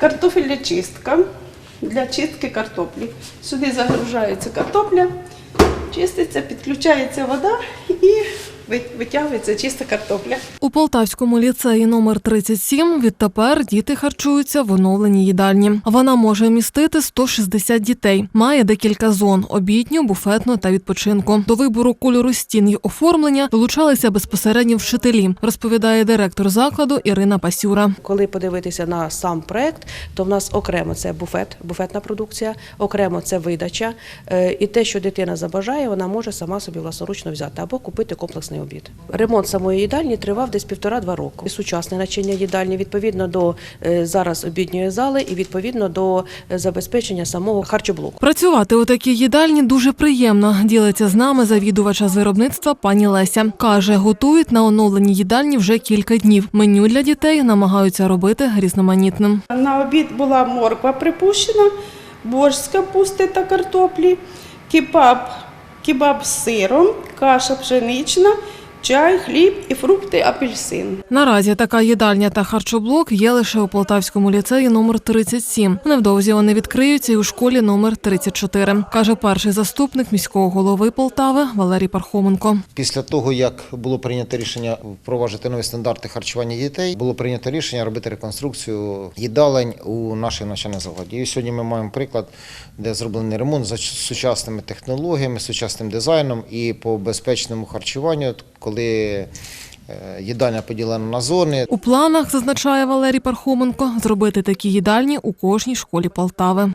картофельна чистка для чистки картоплі. Сюди загружається картопля, чиститься, підключається вода і витягується чиста картопля. У Полтавському ліцеї номер 37 відтепер діти харчуються в оновленій їдальні. Вона може вмістити 160 дітей. Має декілька зон: обідню, буфетну та відпочинку. До вибору кольору стін й оформлення долучалися безпосередньо вчителі, розповідає директор закладу Ірина Пасюра. Коли подивитися на сам проект, то в нас окремо це буфет, буфетна продукція, окремо це видача. Е, І те, що дитина забажає, вона може сама собі власноручно взяти або купити комплексний обід. Ремонт самої їдальні тривав десь півтора-два роки. Сучасне начиння їдальні відповідно до е, зараз обідньої зали і відповідно до е, забезпечення самого харчоблоку. Працювати у такій їдальні дуже приємно. Ділиться з нами завідувача з виробництва пані Леся. Каже, готують на оновленій їдальні вже кілька днів. Меню для дітей намагаються робити різноманітним. На обід була морква припущена, борщ з капусти та картоплі, кебаб, кебаб з сиром, каша пшенична, чай, хліб і фрукти, апельсин. Наразі така їдальня та харчоблок є лише у Полтавському ліцеї номер 37. Невдовзі вони відкриються і у школі номер 34, каже перший заступник міського голови Полтави Валерій Пархоменко. Після того, як було прийнято рішення впроваджувати нові стандарти харчування дітей, було прийнято рішення робити реконструкцію їдалень у нашій навчальній закладі. І сьогодні ми маємо приклад, де зроблений ремонт за сучасними технологіями, сучасним дизайном і по безпечному харчуванню, коли е, їдальня поділена на зони, У планах зазначає Валерій Пархоменко зробити такі їдальні у кожній школі Полтави.